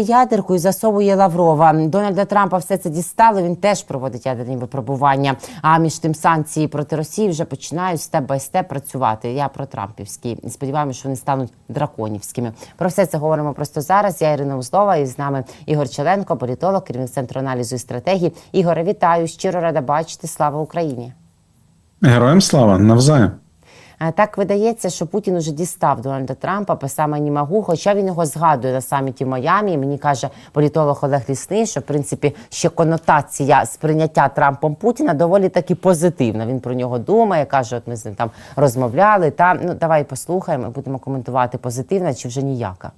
Ядерку і засовує Лаврова. Дональда Трампа все це дістало. Він теж проводить ядерні випробування. А між тим санкції проти Росії вже починають степ бай степ працювати. Я про Трампівські сподіваємося, що вони стануть драконівськими. Про все це говоримо просто зараз. Я Ірина Узлова і з нами Ігор Челенко, політолог, керівник центру аналізу і стратегії. Ігоре, вітаю! Щиро рада бачити. Слава Україні! Героям слава навзаєм. Е, Так видається, що Путін уже дістав Дональда Трампа по саме не могу, хоча він його згадує на саміті в Майамі. І Мені каже політолог Олег Лісний, що в принципі ще конотація сприйняття Трампом Путіна доволі таки позитивна. Він про нього думає, каже, от ми з ним там розмовляли. Та ну давай послухаємо, будемо коментувати позитивна чи вже ніяка.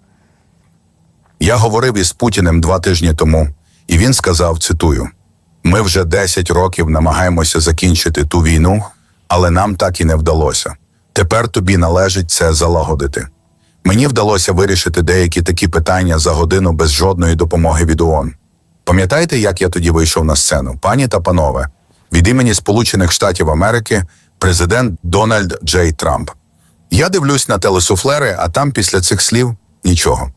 Я говорив із Путіним два тижні тому, і він сказав: цитую: ми вже 10 років намагаємося закінчити ту війну, але нам так і не вдалося. Тепер тобі належить це залагодити. Мені вдалося вирішити деякі такі питання за годину без жодної допомоги від ООН. Пам'ятаєте, як я тоді вийшов на сцену, пані та панове, від імені Сполучених Штатів Америки, президент Дональд Джей Трамп. Я дивлюсь на телесуфлери, а там після цих слів нічого.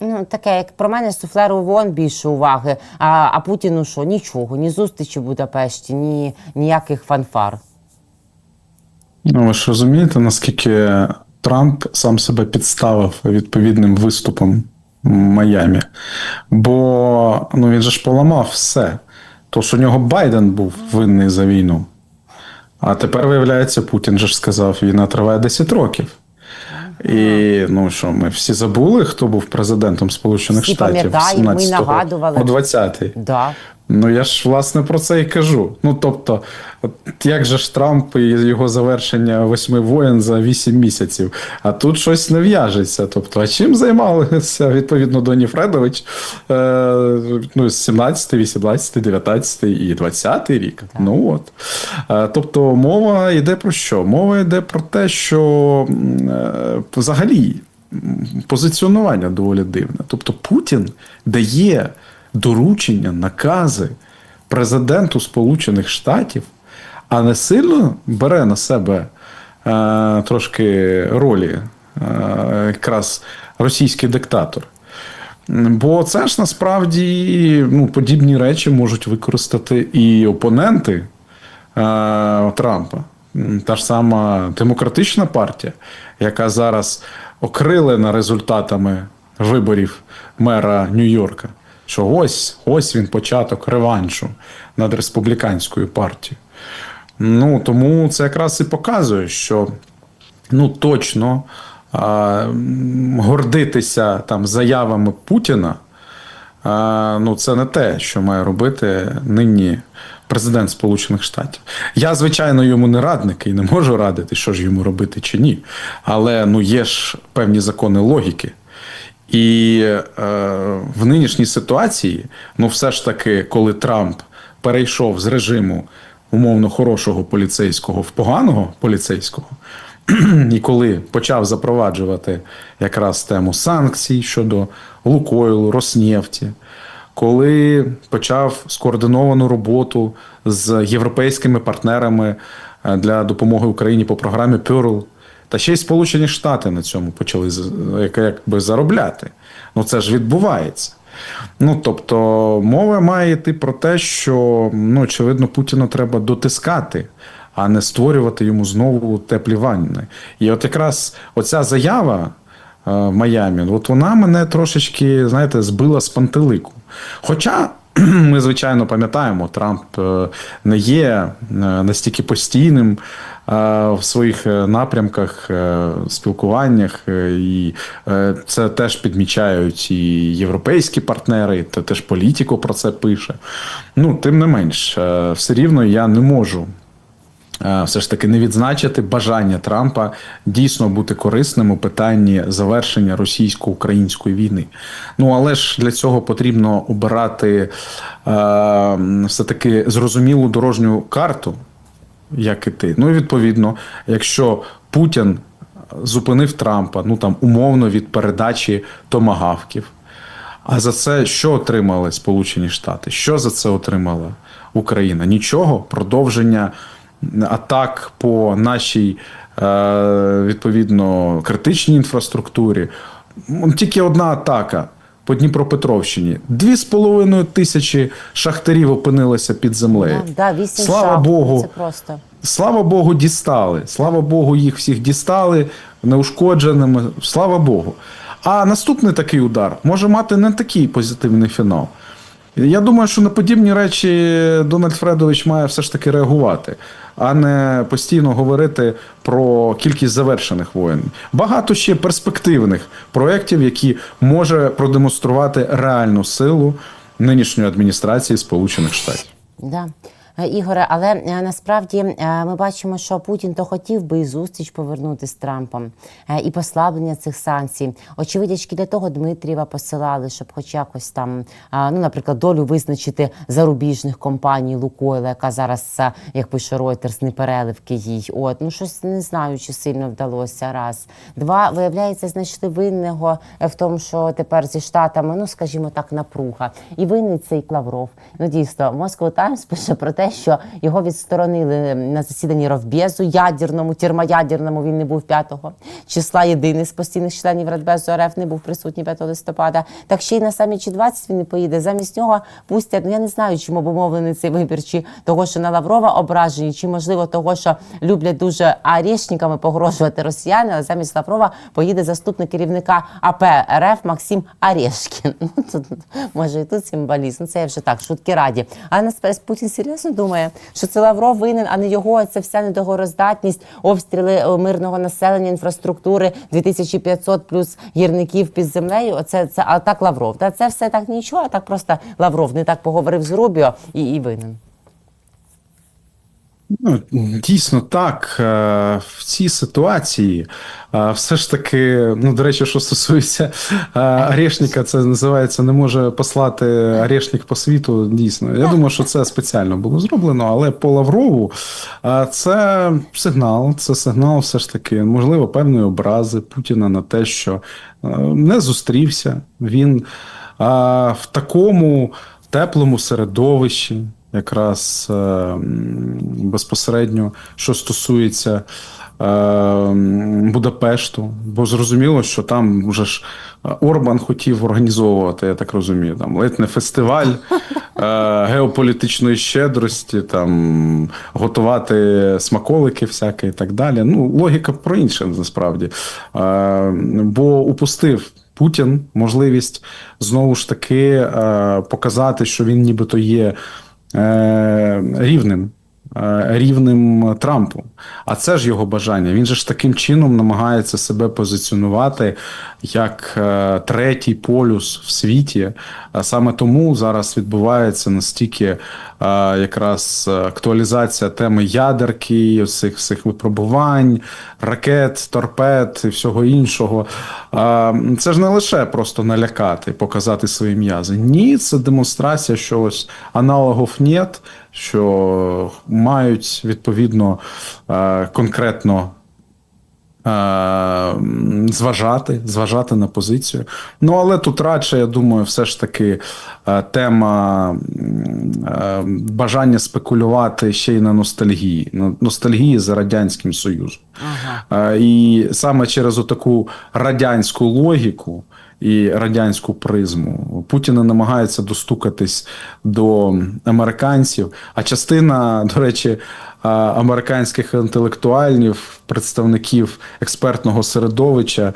Ну таке, як про мене суфлеру ВОН більше уваги. А, а Путіну що? Нічого, ні зустрічі в Будапешті, ні ніяких фанфар. Ну, ви ж розумієте, наскільки Трамп сам себе підставив відповідним виступом в Майамі. Бо ну, він же ж поламав все. То, що у нього Байден був винний за війну. А тепер, виявляється, Путін же ж сказав, війна триває 10 років. І ну що, ми всі забули, хто був президентом Сполучених Всі Штатів пам'ятаємо, ми 17-го нагадували. по 20-й. Да. Ну я ж власне про це і кажу. Ну тобто, от як же ж Трамп і його завершення восьми воєн за вісім місяців, а тут щось не в'яжеться. Тобто, а чим займалися відповідно Доні Фредович е, ну, з 17, 18, 19 і 20 рік? Ну от. Е, тобто, мова йде про що? Мова йде про те, що е, взагалі позиціонування доволі дивне. Тобто, Путін дає доручення, накази президенту Сполучених Штатів, а не сильно бере на себе е, трошки ролі е, якраз російський диктатор. Бо це ж насправді ну, подібні речі можуть використати і опоненти е, Трампа. Та ж сама демократична партія, яка зараз окрилена результатами виборів мера Нью-Йорка, що ось ось він початок реваншу над республіканською партією. Ну тому це якраз і показує, що ну точно а, гордитися там заявами Путіна. А, ну, це не те, що має робити нині президент Сполучених Штатів. Я, звичайно, йому не радник і не можу радити, що ж йому робити чи ні. Але ну, є ж певні закони логіки. І е, в нинішній ситуації, ну, все ж таки, коли Трамп перейшов з режиму умовно хорошого поліцейського в поганого поліцейського, і коли почав запроваджувати якраз тему санкцій щодо Лукойлу, Роснефті, коли почав скоординовану роботу з європейськими партнерами е, для допомоги Україні по програмі Pearl, та ще й Сполучені Штати на цьому почали як- якби заробляти. Ну це ж відбувається. Ну тобто, мова має йти про те, що ну, очевидно, Путіна треба дотискати, а не створювати йому знову теплі ванни. І от якраз оця заява е, в Майамі, от вона мене трошечки, знаєте, збила з пантелику. Хоча. Ми, звичайно, пам'ятаємо, Трамп е, не є е, настільки постійним е, в своїх е, напрямках, е, спілкуваннях, е, і е, це теж підмічають і європейські партнери, та теж політико про це пише. Ну, тим не менш, е, все рівно я не можу е, все ж таки не відзначити бажання Трампа дійсно бути корисним у питанні завершення російсько-української війни. Ну але ж для цього потрібно обирати е, все таки зрозумілу дорожню карту, як іти. Ну і відповідно, якщо Путін зупинив Трампа, ну там умовно від передачі томагавків. А за це що отримали Сполучені Штати? Що за це отримала Україна? Нічого, продовження атак по нашій е, відповідно критичній інфраструктурі. Тільки одна атака по Дніпропетровщині. Дві з половиною тисячі шахтарів опинилися під землею. Да, да, Слава шахт. Богу. Це просто. Слава Богу, дістали. Слава Богу, їх всіх дістали неушкодженими. Слава Богу. А наступний такий удар може мати не такий позитивний фінал. Я думаю, що на подібні речі Дональд Фредович має все ж таки реагувати, а не постійно говорити про кількість завершених воєн. Багато ще перспективних проєктів, які може продемонструвати реальну силу нинішньої адміністрації Сполучених Штатів. Да. Ігоре, але е, насправді е, ми бачимо, що Путін то хотів би і зустріч повернути з Трампом, е, і послаблення цих санкцій. Очевидячки для того Дмитрієва посилали, щоб хоч якось там, ну, наприклад, долю визначити зарубіжних компаній Лукойла, яка зараз, як пише Reuters, не переливки їй. От ну щось не знаю, чи сильно вдалося. Раз два виявляється, знайшли винного в тому, що тепер зі штатами, ну скажімо так, напруга. І винний цей Лавров. Ну дійсно, Moscow Times пише про те, що його відсторонили на засіданні Ровбезу ядерному, термоядерному. Він не був 5 числа. Єдиний з постійних членів Радбезу РФ не був присутній 5 листопада. Так ще й на саміті 20 він не поїде. Замість нього пустять. Ну я не знаю, чим обумовлений цей вибір, чи того, що на Лаврова ображені, чи можливо того, що люблять дуже арешниками погрожувати росіяни. Але замість Лаврова поїде заступник керівника АП РФ Максим Арешкін. Ну тут може і тут символізм. Це я вже так, шутки раді. Але насправді Путін серйозно думає, що це Лавров винен, а не його. Це вся недогороздатність, обстріли е, мирного населення, інфраструктури, 2500 плюс гірників під землею. Оце це а так Лавров. Та це все так нічого, а так просто Лавров не так поговорив з Рубіо і, і винен. Ну, дійсно так. Е, В цій ситуації е, все ж таки, ну, до речі, що стосується е, Арешника, це називається не може послати Арешник по світу. Дійсно, я думаю, що це спеціально було зроблено, але по Лаврову це сигнал, це сигнал, все ж таки, можливо, певної образи Путіна на те, що не зустрівся він в такому теплому середовищі якраз е, безпосередньо, що стосується е, Будапешту, бо зрозуміло, що там вже ж е, Орбан хотів організовувати, я так розумію, там ледь не фестиваль е, геополітичної щедрості, там готувати смаколики всякі і так далі. Ну, логіка про інше насправді. Е, бо упустив. Путін можливість знову ж таки е, показати, що він нібито є е, рівним. Е, Рівним Трампу, а це ж його бажання. Він же ж таким чином намагається себе позиціонувати як е, третій полюс в світі. Саме тому зараз відбувається настільки е, якраз актуалізація теми ядерки, цих всіх випробувань, ракет, торпед і всього іншого. Це ж не лише просто налякати, показати свої м'язи. Ні, це демонстрація, що ось аналогів нет, що мають відповідно е, конкретно е, зважати, зважати на позицію. Ну, але тут радше, я думаю, все ж таки е, тема бажання спекулювати ще й на ностальгії, на ностальгії за Радянським Союзом. Е, І саме через таку радянську логіку і радянську призму Путіна намагається достукатись до американців. А частина, до речі, американських інтелектуальнів, представників експертного середовища,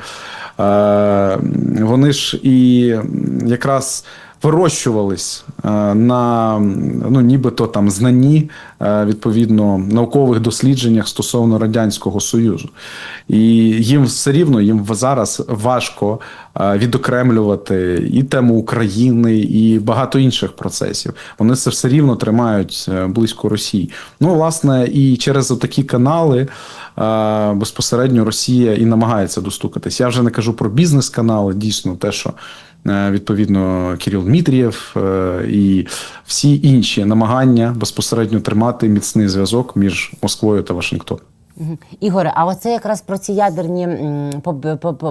вони ж і якраз вирощувались е, на ну, нібито там знанні е, відповідно наукових дослідженнях стосовно радянського союзу, і їм все рівно їм зараз важко е, відокремлювати і тему України, і багато інших процесів. Вони це все рівно тримають близько Росії. Ну, власне, і через такі канали. Безпосередньо Росія і намагається достукатись. Я вже не кажу про бізнес-канали, дійсно, те, що відповідно Кирил Дмитрієв е, і всі інші намагання безпосередньо тримати міцний зв'язок між Москвою та Вашингтоном. Ігоре, а оце якраз про ці ядерні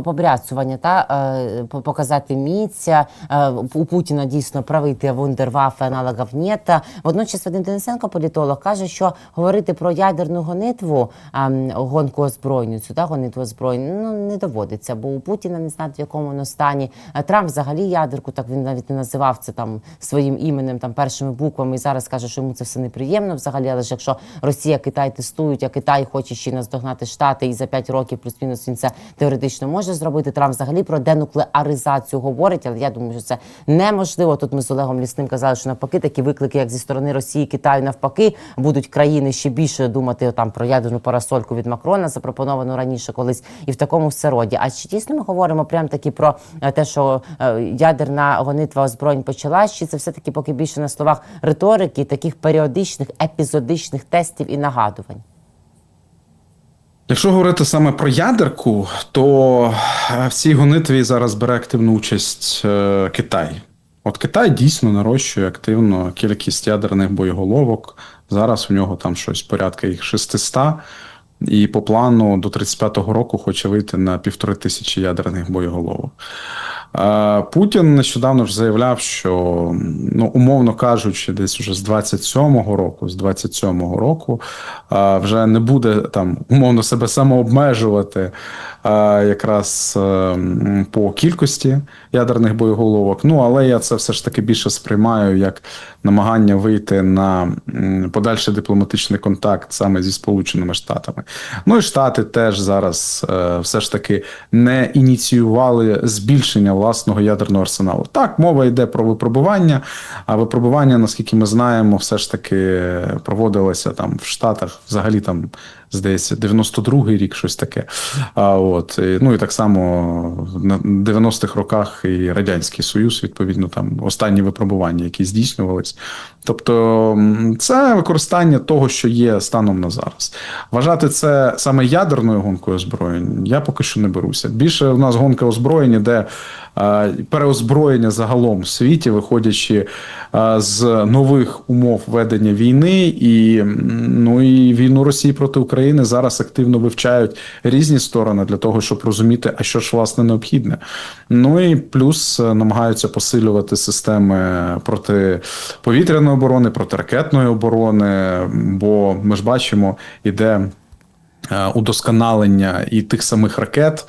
побряцування, та е, показати міця е, у Путіна дійсно правий те вундерваффе, аналогів нєта. Водночас Вадим Денисенко, політолог, каже, що говорити про ядерну гонитву, гонку озброєнню, цю та гонитву озброєння, ну не доводиться, бо у Путіна не знати в якому воно стані. Трамп взагалі ядерку, так він навіть не називав це там своїм іменем, там першими буквами. І зараз каже, що йому це все неприємно взагалі. Але ж якщо Росія, Китай тестують, а Китай хоче ще наздогнати Штати, і за 5 років плюс-мінус він це теоретично може зробити. Трамп взагалі про денуклеаризацію говорить, але я думаю, що це неможливо. Тут ми з Олегом Лісним казали, що навпаки такі виклики, як зі сторони Росії, Китаю, навпаки, будуть країни ще більше думати там про ядерну парасольку від Макрона, запропоновану раніше колись, і в такому все роді. А чи дійсно ми говоримо прям таки про е, те, що е, ядерна гонитва озброєнь почалась, чи це все таки поки більше на словах риторики, таких періодичних епізодичних тестів і нагадувань? Якщо говорити саме про ядерку, то е, в цій гонитві зараз бере активну участь е, Китай. От Китай дійсно нарощує активно кількість ядерних боєголовок. Зараз у нього там щось порядка їх 600, і по плану до 35-го року хоче вийти на півтори тисячі ядерних боєголовок. Путін нещодавно ж заявляв, що ну умовно кажучи, десь вже з 27-го року, з 27-го року вже не буде там умовно себе самообмежувати якраз е, по кількості ядерних боєголовок. Ну але я це все ж таки більше сприймаю як намагання вийти на подальший дипломатичний контакт саме зі Сполученими Штатами. Ну і Штати теж зараз е, все ж таки не ініціювали збільшення власного ядерного арсеналу. Так, мова йде про випробування, а випробування, наскільки ми знаємо, все ж таки проводилося там в Штатах, взагалі там. Здається, 92-й рік, щось таке. А от ну і так само на 90-х роках і радянський союз, відповідно, там останні випробування, які здійснювались. Тобто, це використання того, що є станом на зараз. Вважати це саме ядерною гонкою озброєнь, я поки що не беруся. Більше у нас гонка озброєння, де переозброєння загалом в світі, виходячи з нових умов ведення війни, і ну і війну Росії проти України зараз активно вивчають різні сторони для того, щоб розуміти, а що ж власне необхідне. Ну і плюс е, намагаються посилювати системи протиповітряної оборони, протиракетної оборони, бо ми ж бачимо, іде. е, Удосконалення і тих самих ракет,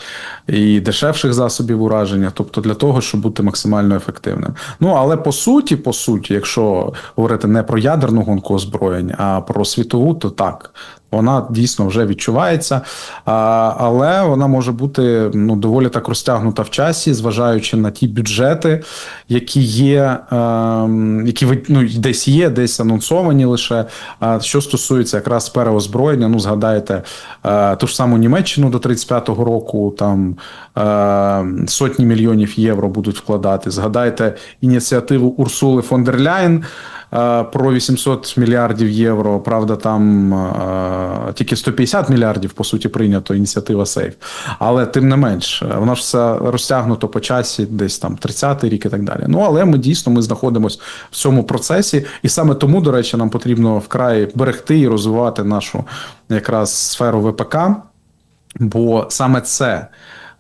і дешевших засобів ураження, тобто для того, щоб бути максимально ефективним. Ну але по суті, по суті, якщо говорити не про ядерну гонку озброєнь, а про світову, то так. Вона дійсно вже відчувається, але вона може бути ну доволі так розтягнута в часі, зважаючи на ті бюджети, які є, ем, які ну, десь є, десь анонсовані лише. Що стосується якраз переозброєння, ну згадайте е, ту ж саму Німеччину до 35-го року, там е, сотні мільйонів євро будуть вкладати. Згадайте ініціативу Урсули фон дер Ляєн е, про 800 мільярдів євро. Правда, там е, тільки 150 мільярдів по суті прийнято ініціатива Сейф. Але тим не менш, е, воно ж все розтягнуто по часі, десь там 30-й рік і так далі. Ну але ми дійсно ми знаходимося в цьому процесі, і саме тому, до речі, нам потрібно вкрай берегти і розвивати нашу якраз сферу ВПК, бо саме це.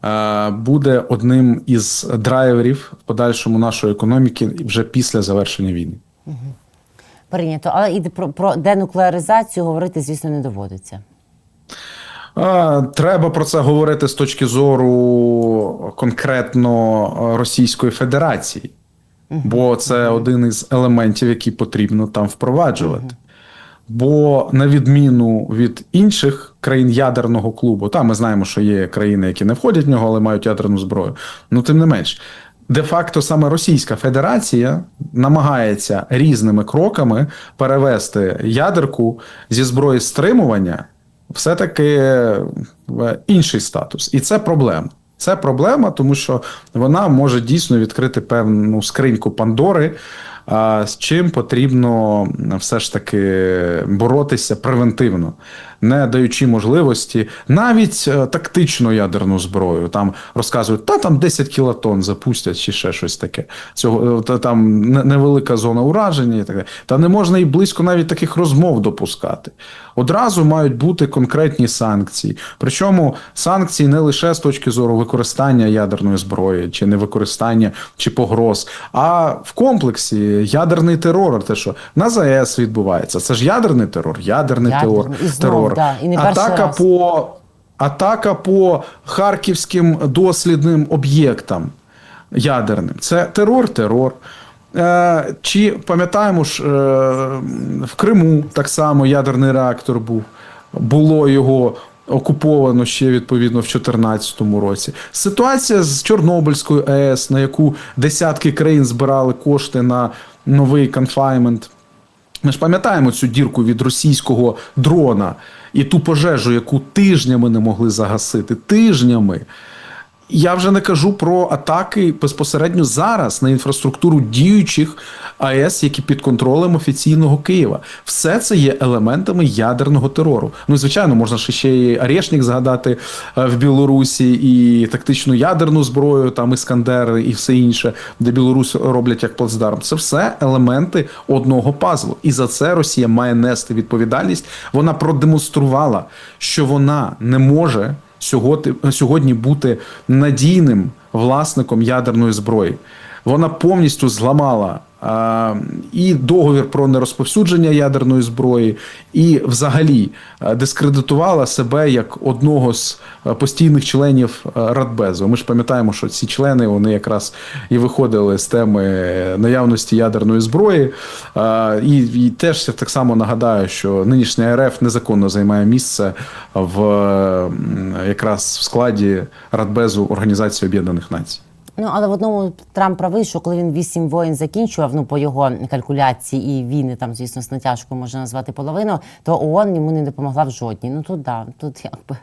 е, Буде одним із драйверів в подальшому нашої економіки вже після завершення війни. Прийнято, але і про, про денуклеаризацію говорити, звісно, не доводиться. Треба про це говорити з точки зору конкретно е, Російської Федерації, бо це один із елементів, які потрібно там впроваджувати. Бо на відміну від інших країн ядерного клубу, там ми знаємо, що є країни, які не входять в нього, але мають ядерну зброю. Ну тим не менш, де-факто саме Російська Федерація намагається різними кроками перевести ядерку зі зброї стримування все-таки в інший статус. І це проблема. Це проблема, тому що вона може дійсно відкрити певну скриньку Пандори, а, з чим потрібно все ж таки боротися превентивно, не даючи можливості навіть е, тактичну ядерну зброю. Там розказують, та там 10 кілотон запустять чи ще щось таке. Цього е, та там невелика зона ураження і так далі. Та не можна і близько навіть таких розмов допускати. Одразу мають бути конкретні санкції. Причому санкції не лише з точки зору використання ядерної зброї, чи не використання, чи погроз, а в комплексі ядерний терор. Те, що на ЗАЕС відбувається, це ж ядерний терор, ядерний, Ядерний. терор. Да, і не Атака раз. по атака по харківським дослідним об'єктам ядерним. Це терор, терор. Е, чи пам'ятаємо ж, е, в Криму так само ядерний реактор був. Було його окуповано ще відповідно в 2014 році. Ситуація з Чорнобильською АЕС, на яку десятки країн збирали кошти на новий конфаймент. Ми ж пам'ятаємо цю дірку від російського дрона і ту пожежу, яку тижнями не могли загасити. Тижнями. Я вже не кажу про атаки безпосередньо зараз на інфраструктуру діючих АЕС, які під контролем офіційного Києва. Все це є елементами ядерного терору. Ну звичайно, можна ще і Арешник згадати е, в Білорусі, і тактичну ядерну зброю, там Іскандер і все інше, де Білорусь роблять як плацдарм. Це все елементи одного пазлу. І за це Росія має нести відповідальність. Вона продемонструвала, що вона не може сьогодні, сьогодні бути надійним власником ядерної зброї. Вона повністю зламала і договір про нерозповсюдження ядерної зброї, і взагалі дискредитувала себе як одного з постійних членів Радбезу. Ми ж пам'ятаємо, що ці члени вони якраз і виходили з теми наявності ядерної зброї. І, і теж я так само нагадаю, що нинішня РФ незаконно займає місце в якраз в складі Радбезу Організації Об'єднаних Націй. Ну але в одному Трамп правий, що коли він вісім воїн закінчував, ну по його калькуляції і війни, там звісно з натяжкою можна назвати половину, то ООН йому не допомогла в жодній. Ну тут да, тут якби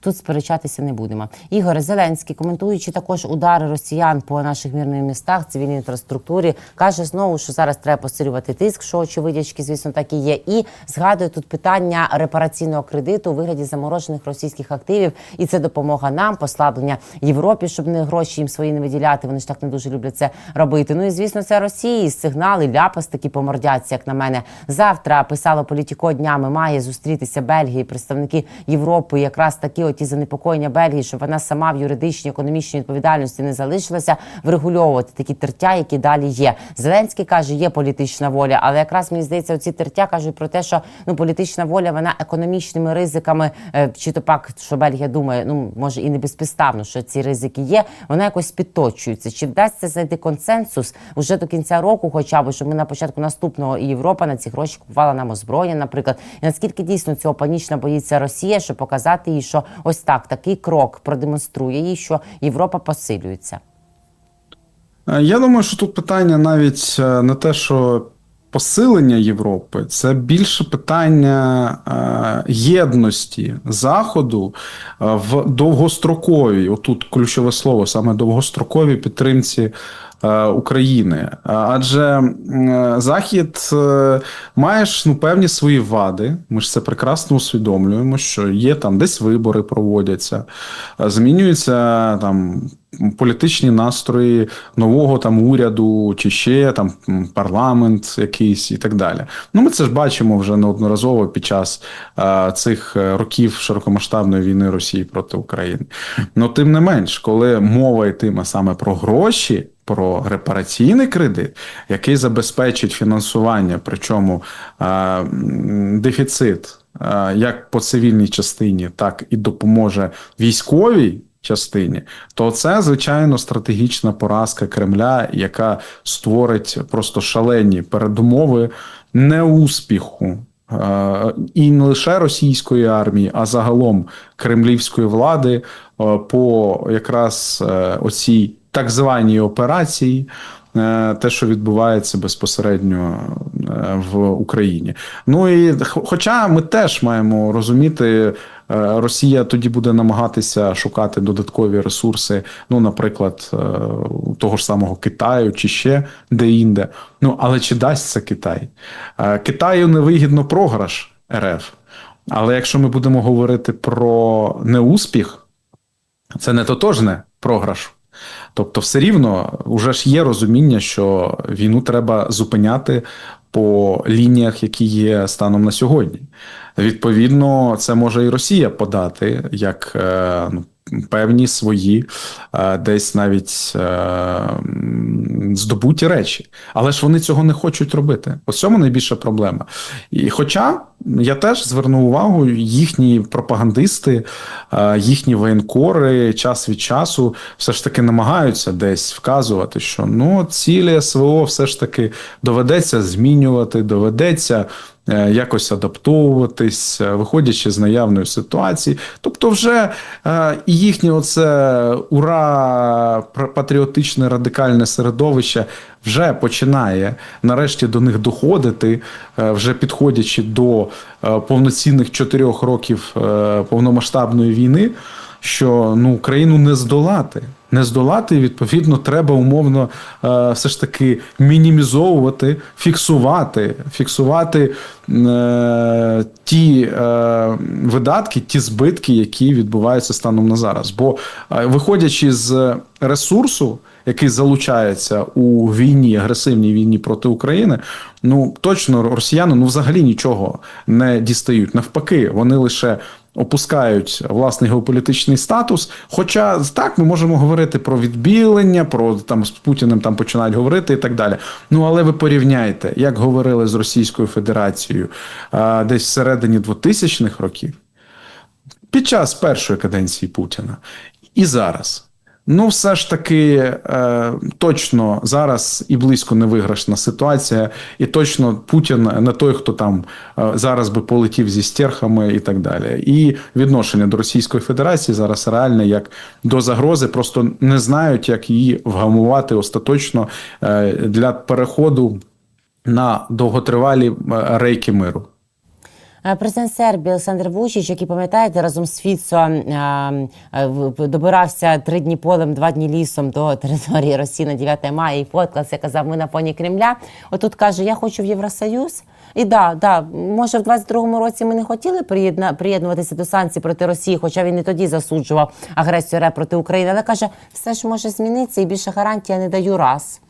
тут сперечатися не будемо. Ігор Зеленський, коментуючи також удари росіян по наших мирних містах, цивільній інфраструктурі, каже знову, що зараз треба посилювати тиск, що очевидячки, звісно, так і є. І згадує тут питання репараційного кредиту у вигляді заморожених російських активів, і це допомога нам, послаблення Європі, щоб не гроші їм свої не виділяти. Вони ж так не дуже люблять це робити. Ну і звісно, це Росії сигнали, ляпас такі помордяться, як на мене. Завтра писало політіко днями. Має зустрітися Бельгії, представники Європи, якраз такі оті занепокоєння Бельгії, щоб вона сама в юридичній економічній відповідальності не залишилася врегульовувати такі тертя, які далі є. Зеленський каже, є політична воля, але якраз мені здається, оці тертя кажуть про те, що ну політична воля вона економічними ризиками, е, чи то пак, що Бельгія думає, ну може і не безпідставно, що ці ризики є. Вона якось підточується. Чи вдасться знайти консенсус уже до кінця року, хоча б щоб ми на початку наступного і Європа на ці гроші купувала нам озброєння, наприклад, і наскільки дійсно цього панічно боїться Росія, щоб показати їй, що ось так такий крок продемонструє їй, що Європа посилюється. Е, Я думаю, що тут питання навіть е, не те, що посилення Європи, це більше питання е, єдності Заходу е, в довгостроковій, отут ключове слово, саме довгостроковій підтримці. е, України, адже Захід має ж ну, певні свої вади. Ми ж це прекрасно усвідомлюємо, що є там десь вибори проводяться, змінюються там політичні настрої нового там уряду, чи ще там парламент якийсь і так далі. Ну, ми це ж бачимо вже неодноразово під час е, цих е, років широкомасштабної війни Росії проти України. Ну, тим не менш, коли мова йтиме саме про гроші. Про репараційний кредит, який забезпечить фінансування, причому е, дефіцит е, як по цивільній частині, так і допоможе військовій частині, то це звичайно стратегічна поразка Кремля, яка створить просто шалені передумови неуспіху. е, І не лише російської армії, а загалом кремлівської влади е, по якраз е, оцій так званій операції, те, що відбувається безпосередньо в Україні. Ну і хоча ми теж маємо розуміти, Росія тоді буде намагатися шукати додаткові ресурси, ну, наприклад, е, того ж самого Китаю чи ще де-інде. Ну, але чи дасть це Китай? Е, Китаю невигідно програш РФ. Але якщо ми будемо говорити про неуспіх, це не тотожне програш. Тобто, все рівно вже ж є розуміння, що війну треба зупиняти по лініях, які є станом на сьогодні. Відповідно, це може і Росія подати як е, ну, певні свої е, десь навіть е, здобуті речі. Але ж вони цього не хочуть робити. Ось цьому найбільша проблема. І хоча я теж звернув увагу, їхні пропагандисти, е, їхні воєнкори час від часу все ж таки намагаються десь вказувати, що ну цілі СВО все ж таки доведеться змінювати, доведеться. Е, Якось адаптовуватись, е, виходячи з наявної ситуації. Тобто, вже е, і їхнє оце ура патріотичне радикальне середовище вже починає нарешті до них доходити, вже підходячи до повноцінних чотирьох років повномасштабної війни, що ну Україну не здолати. Не здолати, відповідно, треба умовно е, все ж таки мінімізовувати, фіксувати, фіксувати е, ті е, видатки, ті збитки, які відбуваються станом на зараз. Бо виходячи з ресурсу, який залучається у війні, агресивній війні проти України, ну точно росіяни ну взагалі нічого не дістають. Навпаки, вони лише опускають власний геополітичний статус. Хоча так ми можемо говорити про відбілення, про там з Путіним там починають говорити і так далі. Ну але ви порівняйте, як говорили з Російською Федерацією а, десь всередині 2000-х років, під час першої каденції Путіна і зараз. Ну, все ж таки, е, точно зараз і близько не виграшна ситуація, і точно Путін не той, хто там е, зараз би полетів зі стерхами і так далі. І відношення до Російської Федерації зараз реальне як до загрози, просто не знають, як її вгамувати остаточно е, для переходу на довготривалі е, рейки миру. Е, Президент Сербії Олександр Вучич, який пам'ятаєте, разом з Фіцо е, е, добирався три дні полем, два дні лісом до території Росії на 9 мая і фоткався, казав, ми на фоні Кремля. Отут каже, я хочу в Євросоюз. І да, да, може, в 22-му році ми не хотіли приєдна, приєднуватися до санкцій проти Росії, хоча він і тоді засуджував агресію проти України. Але каже, все ж може змінитися, і більше гарантій я не даю раз.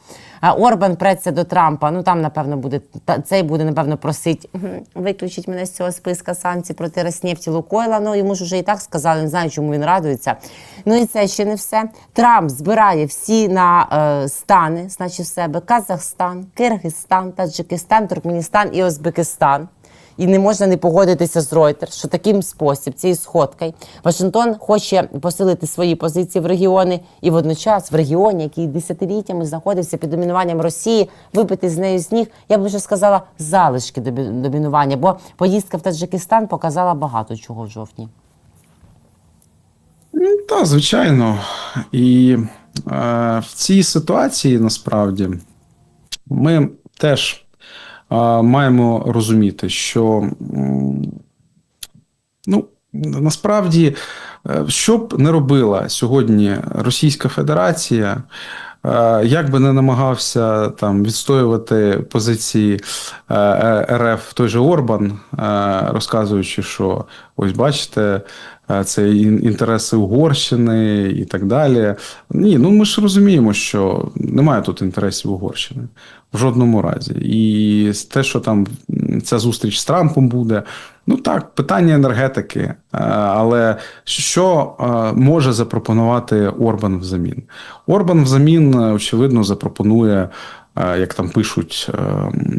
Орбан преться до Трампа. Ну там, напевно, буде та цей буде, напевно, просить виключить мене з цього списка санкцій проти Роснефті Лукойла. Ну йому ж вже і так сказали, не знаю, чому він радується. Ну і це ще не все. Трамп збирає всі на е, стани, значить, в себе Казахстан, Киргизстан, Таджикистан, Туркменістан і Узбекистан. І не можна не погодитися з Reuters, що таким спосіб, цією сходкою, Вашингтон хоче посилити свої позиції в регіони і водночас в регіоні, який десятиліттями знаходився під домінуванням Росії, вибити з нею з ніг, я б вже сказала, залишки домі- домінування, бо поїздка в Таджикистан показала багато чого в жовтні. Ну, Так, звичайно. І е, в цій ситуації насправді ми теж маємо розуміти, що ну, насправді, е, що б не робила сьогодні Російська Федерація, е, як би не намагався там відстоювати позиції е, РФ той же Орбан, розказуючи, що ось бачите, це інтереси Угорщини і так далі. Ні, ну ми ж розуміємо, що немає тут інтересів Угорщини в жодному разі. І те, що там ця зустріч з Трампом буде, ну так, питання енергетики. е, Але що е, може запропонувати Орбан взамін? Орбан взамін, е, очевидно, запропонує. Е, Як там пишуть, е,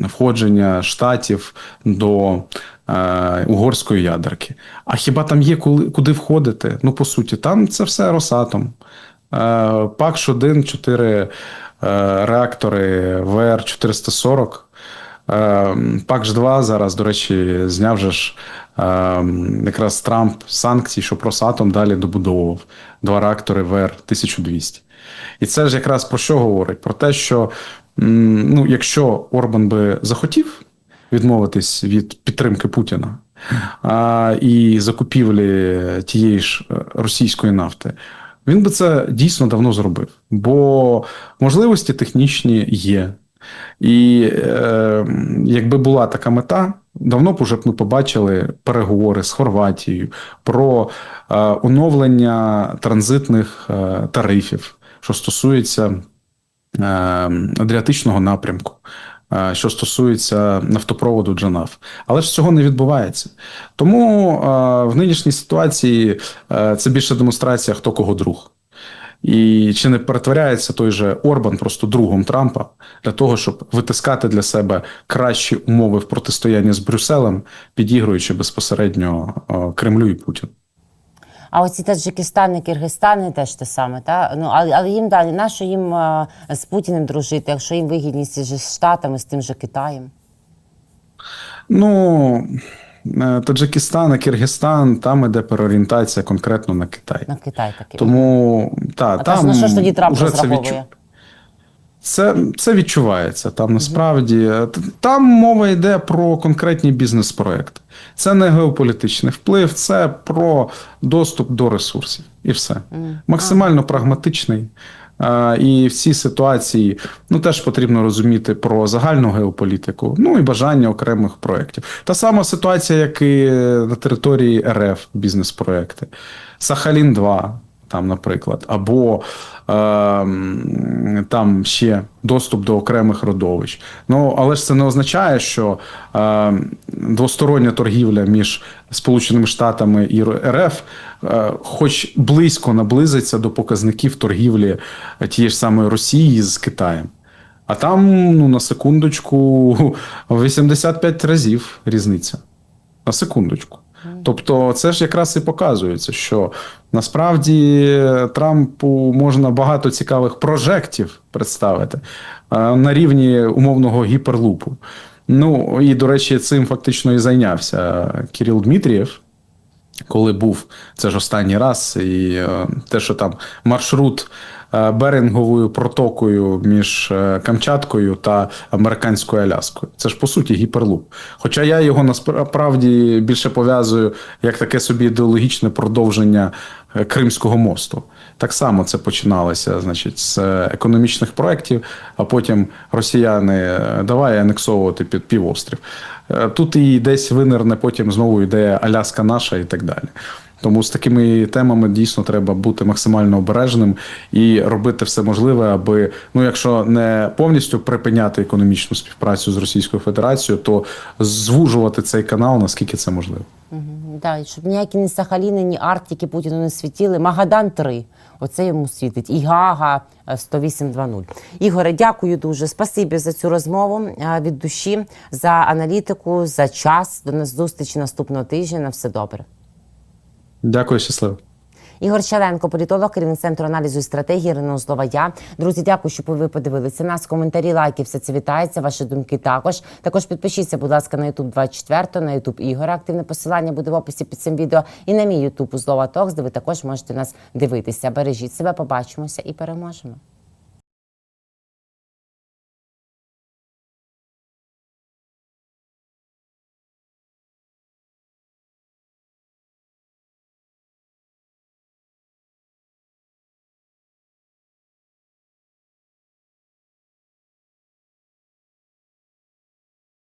входження штатів до е, угорської ядерки. А хіба там є куди входити? Ну, по суті, там це все Росатом. ПАКШ 1 4 е, реактори ВР-440. Е, ПАКШ 2 зараз, до речі, зняв же ж якраз Трамп санкції, щоб Росатом далі добудовував два реактори ВР-1200. І це ж якраз про що говорить? Про те, що ну, якщо Орбан би захотів відмовитись від підтримки Путіна а, і закупівлі тієї ж е, російської нафти, він би це дійсно давно зробив. Бо можливості технічні є. І е, якби була така мета, давно б уже б ми побачили переговори з Хорватією про е, оновлення транзитних е, тарифів, що стосується Адріатичного напрямку, е, що стосується нафтопроводу Джанаф. Але ж цього не відбувається. Тому е, в нинішній ситуації е, це більше демонстрація, хто кого друг. І чи не перетворяється той же Орбан просто другом Трампа для того, щоб витискати для себе кращі умови в протистоянні з Брюсселем, підігруючи безпосередньо е, Кремлю і Путіну? А оці Таджикистан і Киргизстан теж те саме, та? Ну, але, але їм далі, нащо їм а, з Путіним дружити, якщо їм вигідність з Штатами, з тим же Китаєм? Ну, е, Таджикистан і Киргизстан, там іде переорієнтація конкретно на Китай. На Китай таки. Тому та, а там там, на що ж тоді Трамп розраховує? Це, це відчувається там насправді. Там мова йде про конкретні бізнес-проекти. Це не геополітичний вплив, це про доступ до ресурсів. І все. Максимально прагматичний. А, І в цій ситуації ну, теж потрібно розуміти про загальну геополітику, ну і бажання окремих проєктів. Та сама ситуація, як і на території РФ бізнес-проекти. Сахалін 2 там, наприклад, або е, там ще доступ до окремих родовищ. Ну, але ж це не означає, що е, двостороння торгівля між Сполученими Штатами і РФ, е, хоч близько наблизиться до показників торгівлі тієї ж самої Росії з Китаєм. А там, ну, на секундочку, 85 разів різниця. На секундочку. Тобто, це ж якраз і показується, що насправді Трампу можна багато цікавих прожектів представити е, на рівні умовного гіперлупу. Ну і до речі, цим фактично і зайнявся Кирил Дмитрієв. Коли був це ж останній раз, і е, те, що там маршрут Беринговою протокою між е, Камчаткою та американською Аляскою, це ж по суті гіперлуп. Хоча я його насправді більше пов'язую як таке собі ідеологічне продовження е, Кримського мосту. Так само це починалося, значить, з е, економічних проєктів, а потім росіяни е, давай анексовувати під півострів. Е, Тут і десь винирне потім знову ідея Аляска наша і так далі. Тому з такими темами дійсно треба бути максимально обережним і робити все можливе, аби ну, якщо не повністю припиняти економічну співпрацю з Російською Федерацією, то звужувати цей канал наскільки це можливо. Да, і щоб ніякі ні Сахаліни, ні Арктики Путіну не світіли. Магадан 3. Оце йому світить. І Гага е, 108.2.0. Ігоре, дякую дуже. Спасибі за цю розмову е, від душі, за аналітику, за час. До нас зустрічі наступного тижня. На все добре. Дякую, щасливо. Ігор Чаленко, політолог, керівник центру аналізу і стратегії Рено слова. Я друзі, дякую, що ви подивилися нас. Коментарі, лайки, все це вітається. Ваші думки також. Також підпишіться, будь ласка, на YouTube 24, на YouTube Ігора. Активне посилання буде в описі під цим відео. І на мій YouTube у Токс, де ви також можете нас дивитися. Бережіть себе, побачимося і переможемо.